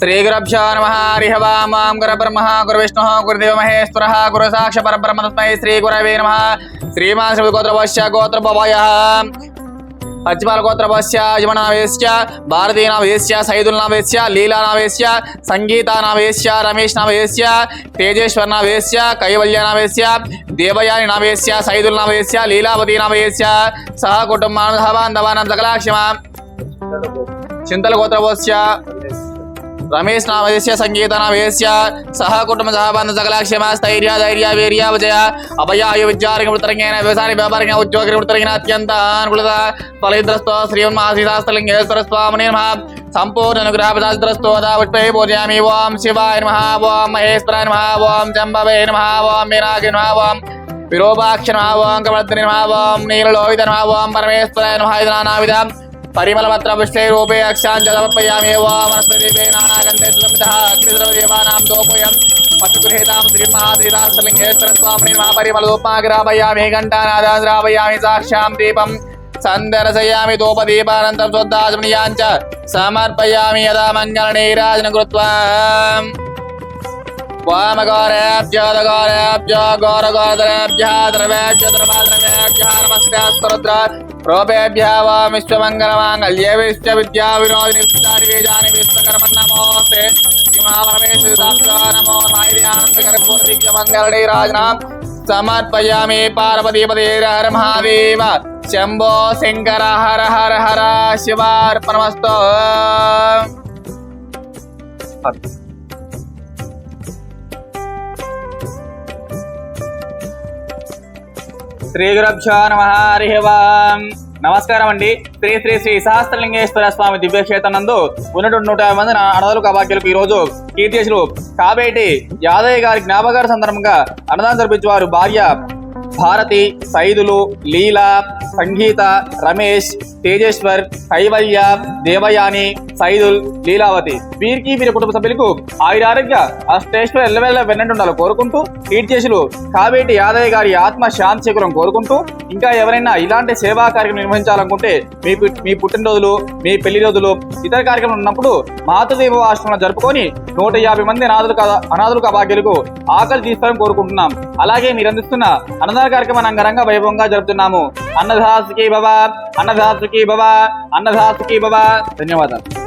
శ్రీగురభ్యో నమ. హరిహ వామాం గుర బ్రహ్మ గురు విష్ణు గురుదేవ మహేశ్వర గురు సాక్ష పరబ్రహ్మ తస్మై శ్రీ గురవే నమ. శ్రీమాన్ శ్రీ గోత్రవశ్య గోత్రభవయ పశ్చిమాల గోత్రవశ్య యమనావేశ్య భారతీనావేశ్య సైదుల్నావేశ్య లీలానావేశ్య సంగీతానావేశ్య రమేష్ నావేశ్య తేజేశ్వర్ నావేశ్య కైవల్యనావేశ్య దేవయాని నావేశ్య సైదుల్నావేశ్య లీలావతి నావేశ్య సహ కుటుంబాన్ సహబాంధవానం సకలాక్షమ చింతల గోత్రవశ్య రమేష్ నామదేశ్య సంగీత నామేశ్య సహ కుటుంబ సహబంధ సకలాక్షమ స్థైర్య ధైర్య వీర్య విజయ అభయాయు విద్యారంగ వృత్తరంగేన వ్యవసాయ వ్యాపారంగ ఉద్యోగ వృత్తరంగిన అత్యంత అనుకూలత ఫలైద్రస్తో శ్రీమన్మహాశ్రీశాస్త్రలింగేశ్వర స్వామిని నమ సంపూర్ణ అనుగ్రహ పుష్పై పూజయామి ఓం శివాయ నమ ఓం మహేశ్వరాయ నమ ఓం జంబవే నమ ఓం మీనాగి నమ ఓం విరూపాక్ష నమ ఓం కమర్దని నమ ఓం నీలలోహిత నమ ఓం పరమేశ్వరాయ నమ ఇది నానావిధం परिमलमत्रपुष्टैरूपे अक्षाञ्जलमर्पयामेव वनस्पतिदीपे नानागन्धे सुलमितः अग्निसर्वदेवानां दोपयम् पशुगृहेतां श्रीमहाधीरासलिङ्गेश्वरस्वामिनि महापरिमलदोपाग्रापयामि घण्टानादान् श्रापयामि साक्षां दीपं सन्दर्शयामि दोपदीपानन्तरं स्वद्दाचमणीयान् च समर्पयामि यदा मङ्गलनीराजन कृत्वा। वामगौरेभ्यो गौरगोदरेभ्यः द्रवेभ्यो द्रवाद्रवे వామగౌరేభ్యో రూపేభ్య వాం విశ్వమంగళమాంగళ్యే విశ్వ విద్యా వినోదిని విస్తారి వేదాని విశ్వకర్మ నమోస్తే నమో నాయనానందకరపూర్ణిక్య రాజనాం సమర్పయామి పార్వతీపదే హర మహాదేవ శంభో శంకర హర హర హర శివార్పణమస్తో శ్రీ గురభ్యో నమ హరి నమస్కారం అండి శ్రీ శ్రీ శ్రీ సహస్రలింగేశ్వర స్వామి దివ్యక్షేత్రం నందు ఉన్నటువంటి నూట యాభై మంది నా అన్నదాలు కబాక్యులకు ఈ రోజు కీర్తిశులు కాబేటి యాదయ్య గారి జ్ఞాపకాల సందర్భంగా అన్నదానం జరిపించేవారు భార్య భారతి సైదులు లీల సంగీత రమేష్ తేజేశ్వర్ కైవల్య దేవయాని సైదుల్ లీలావతి. వీరికి వీరి కుటుంబ సభ్యులకు ఆయురారోగ్య అష్టేశ్వర ఎల్లవెల్ల వెన్నట్టు ఉండాలి కోరుకుంటూ ట్వీట్ చేసులు. కావేటి యాదయ్య గారి ఆత్మ శాంతి శిఖరం కోరుకుంటూ ఇంకా ఎవరైనా ఇలాంటి సేవా కార్యక్రమం నిర్వహించాలనుకుంటే మీ పు- మీ పుట్టినరోజులు మీ పెళ్ళి రోజులు ఇతర కార్యక్రమం ఉన్నప్పుడు మాతృదేవ ఆశ్రమం జరుపుకొని నూట యాభై మంది అనాథులు అనాథులు భాగ్యులకు ఆకలి తీస్తారని కోరుకుంటున్నాం. అలాగే మీరు అందిస్తున్న అన్నదాన కార్యక్రమాన్ని అంగరంగ వైభవంగా జరుపుతున్నాము. अन्नदास की बाबा अन्नदास की बाबा अन्नदास की बाबा धन्यवाद।